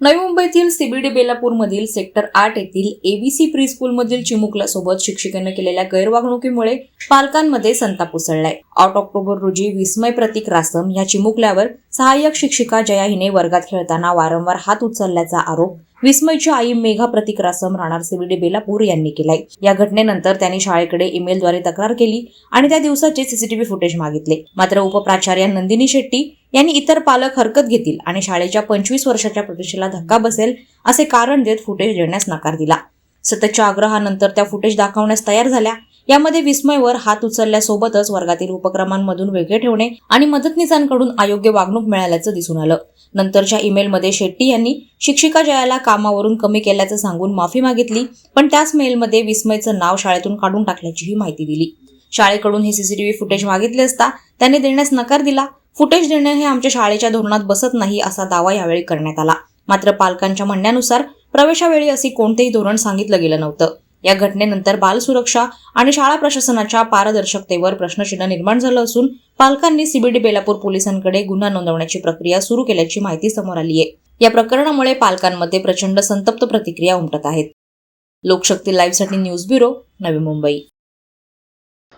नवी मुंबईतील CBD बेलापूरमधील sector आठ येथील एबीसी प्री स्कूलमधील चिमुकल्यासोबत शिक्षिकेनं केलेल्या गैरवागणुकीमुळे पालकांमध्ये संताप उसळलाय. आठ ऑक्टोबर रोजी विस्मय प्रतीक रासम या चिमुकल्यावर सहाय्यक शिक्षिका जया हिने वर्गात खेळताना वारंवार हात उचलल्याचा आरोप विस्मयची आई मेघा प्रतीक रासम राहणार सीबीडी बेलापूर यांनी केलाय. या घटनेनंतर त्यांनी शाळेकडे ईमेलद्वारे तक्रार केली आणि त्या दिवसाचे सीसीटीव्ही फुटेज मागितले. मात्र उपप्राचार्या नंदिनी शेट्टी यांनी इतर पालक हरकत घेतील आणि शाळेच्या पंचवीस वर्षाच्या प्रतिष्ठेला धक्का बसेल असे कारण देत फुटेज देण्यास नकार दिला. सततच्या आग्रहानंतर त्या फुटेज दाखवण्यास तयार झाल्या यामध्ये विस्मयवर हात उचलल्यासोबतच वर्गातील उपक्रमांमधून वेगळे ठेवणे आणि मदतनीसांकडून अयोग्य वागणूक मिळाल्याचं दिसून आलं. नंतरच्या ईमेलमध्ये शेट्टी यांनी शिक्षिका जयाला कामावरून कमी केल्याचं सांगून माफी मागितली पण त्याच मेलमध्ये विस्मयचं नाव शाळेतून काढून टाकल्याचीही माहिती दिली. शाळेकडून हे सीसीटीव्ही फुटेज मागितले असता त्याने देण्यास नकार दिला. फुटेज देणं हे आमच्या शाळेच्या धोरणात बसत नाही असा दावा यावेळी करण्यात आला. मात्र पालकांच्या म्हणण्यानुसार प्रवेशावेळी असे कोणतेही धोरण सांगितलं गेलं नव्हतं. या घटनेनंतर बाल सुरक्षा आणि शाळा प्रशासनाच्या पारदर्शकतेवर प्रश्नचिन्ह निर्माण झालं असून पालकांनी सीबीडी बेलापूर पोलिसांकडे गुन्हा नोंदवण्याची प्रक्रिया सुरू केल्याची माहिती समोर आली आहे या प्रकरणामुळे पालकांमध्ये प्रचंड संतप्त प्रतिक्रिया उमटत आहेत. लोकशक्ती लाईव्हसाठी न्यूज ब्युरो नवी मुंबई.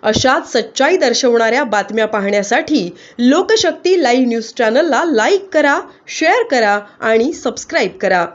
अशाच सच्चाई दर्शवणाऱ्या बातम्या पाहण्यासाठी लोकशक्ती लाईव्ह न्यूज चॅनलला लाईक करा शेअर करा आणि सबस्क्राईब करा.